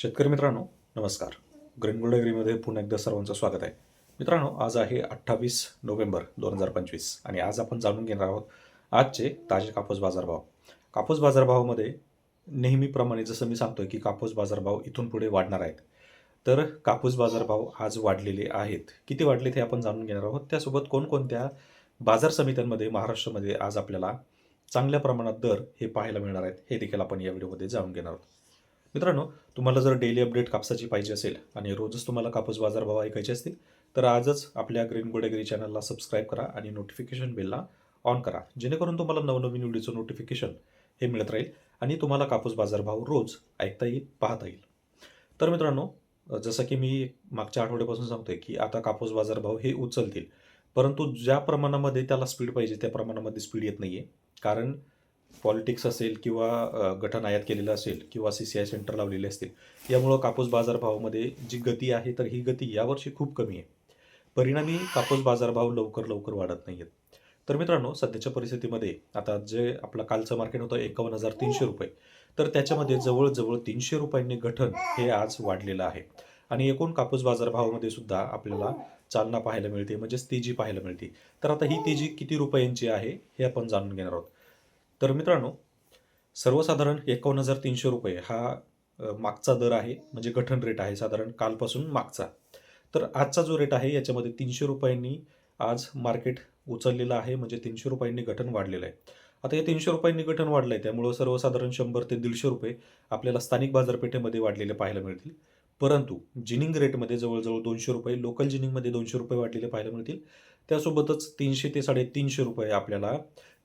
शेतकरी मित्रांनो नमस्कार. ग्रीनगोल्ड एग्रीमध्ये पुन्हा एकदा सर्वांचं स्वागत आहे. मित्रांनो आज आहे अठ्ठावीस नोव्हेंबर दोन हजार पंचवीस आणि आज आपण जाणून घेणार आहोत आजचे ताजे कापूस बाजारभाव. कापूस बाजारभावामध्ये नेहमीप्रमाणे जसं मी सांगतोय की कापूस बाजारभाव इथून पुढे वाढणार आहेत. तर कापूस बाजारभाव आज वाढलेले आहेत. किती वाढलेत हे आपण जाणून घेणार आहोत. त्यासोबत कोणकोणत्या बाजार समित्यांमध्ये महाराष्ट्रामध्ये आज आपल्याला चांगल्या प्रमाणात दर हे पाहायला मिळणार आहेत हे देखील आपण या व्हिडिओमध्ये जाणून घेणार आहोत. मित्रांनो तुम्हाला जर डेली अपडेट कापसाची पाहिजे असेल आणि रोजच तुम्हाला कापूस बाजारभाव ऐकायचे असतील तर आजच आपल्या ग्रीन गोडेगिरी चॅनलला सबस्क्राईब करा आणि नोटिफिकेशन बेलला ऑन करा. जेणेकरून तुम्हाला नवनवीन व्हिडिओचं नोटिफिकेशन हे मिळत राहील आणि तुम्हाला कापूस बाजारभाव रोज ऐकता येईल पाहता येईल. तर मित्रांनो जसं की मी मागच्या आठवड्यापासून सांगतोय की आता कापूस बाजारभाव हे उचलतील परंतु ज्या प्रमाणामध्ये त्याला स्पीड पाहिजे त्या प्रमाणामध्ये स्पीड येत नाही आहे कारण पॉलिटिक्स असेल किंवा गठन आयात केलेलं असेल किंवा सी सी आय सेंटर लावलेले असतील यामुळं कापूस बाजारभावामध्ये जी गती आहे तर ही गती यावर्षी खूप कमी आहे. परिणामी कापूस बाजारभाव लवकर लवकर वाढत नाही आहेत तर मित्रांनो सध्याच्या परिस्थितीमध्ये आता जे आपलं कालचं मार्केट होतं एकावन्न हजार तीनशे रुपये तर त्याच्यामध्ये जवळजवळ तीनशे रुपयांनी गठन हे आज वाढलेलं आहे. आणि एकूण कापूस बाजारभावामध्ये सुद्धा आपल्याला चालना पाहायला मिळते म्हणजेच तेजी पाहायला मिळते. तर आता ही तेजी किती रुपयांची आहे हे आपण जाणून घेणार आहोत. तर मित्रांनो सर्वसाधारण एकावन्न हजार तीनशे रुपये हा मागचा दर आहे म्हणजे गठन रेट आहे साधारण कालपासून मागचा. तर आजचा जो रेट आहे याच्यामध्ये तीनशे रुपयांनी आज मार्केट उचललेलं आहे म्हणजे तीनशे रुपयांनी गठन वाढलेलं आहे. आता हे तीनशे रुपयांनी गठन वाढलं आहे त्यामुळं सर्वसाधारण शंभर ते दीडशे रुपये आपल्याला स्थानिक बाजारपेठेमध्ये वाढलेले पाहायला मिळतील. परंतु जिनिंग रेटमध्ये जवळजवळ दोनशे रुपये लोकल जिनिंगमध्ये दोनशे रुपये वाढलेले पाहायला मिळतील. त्यासोबतच तीनशे ते साडेतीनशे रुपये आपल्याला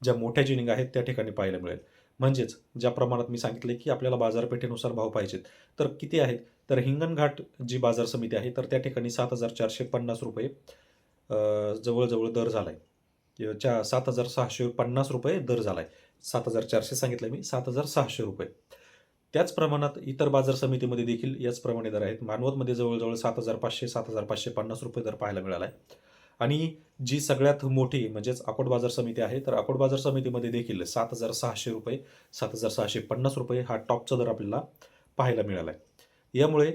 ज्या मोठ्या जिनिंग आहेत त्या ठिकाणी पाहायला मिळेल. म्हणजेच ज्या प्रमाणात मी सांगितले की आपल्याला बाजारपेठेनुसार भाव पाहिजेत. तर किती आहेत? तर हिंगणघाट जी बाजार समिती आहे तर त्या ठिकाणी सात हजार चारशे पन्नास रुपये जवळजवळ दर झाला आहे च्या सात हजार सहाशे पन्नास रुपये दर झाला आहे सात हजार चारशे सांगितलं मी सात हजार सहाशे रुपये. त्याच प्रमाणात इतर बाजार समितीमध्ये देखील याचप्रमाणे दर आहेत. मानवतमध्ये जवळजवळ सात हजार पाचशे सात हजार पाचशे पन्नास रुपये दर पाहायला मिळाला आहे आणि जी सगळ्यात मोठी म्हणजेच अकोट बाजार समिती आहे तर अकोट बाजार समितीमध्ये देखील सात हजार सहाशे रुपये सात हजार सहाशे पन्नास रुपये हा टॉपचा दर आपल्याला पाहायला मिळाला आहे. यामुळे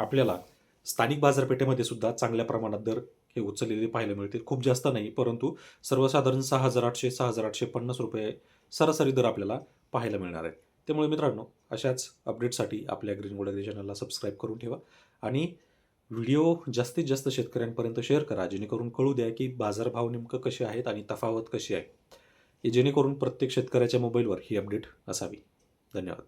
आपल्याला स्थानिक बाजारपेठेमध्ये सुद्धा चांगल्या प्रमाणात दर हे उचललेले पाहायला मिळतील. खूप जास्त नाही परंतु सर्वसाधारण सहा हजार आठशे सहा हजार आठशे पन्नास रुपये सरासरी दर आपल्याला पाहायला मिळणार आहे. त्यामुळे मित्रांनो अशाच अपडेटसाठी आपल्या ग्रीन गोल्ड चॅनलला सबस्क्राईब करून ठेवा. आणि व्हिडिओ जास्तीत जास्त शेतकऱ्यांपर्यंत शेअर करा जेणेकरून कळू द्या की बाजारभाव नेमकं कसे आहेत आणि तफावत कशी आहे. जेणेकरून प्रत्येक शेतकऱ्याच्या मोबाईलवर ही अपडेट असावी. धन्यवाद.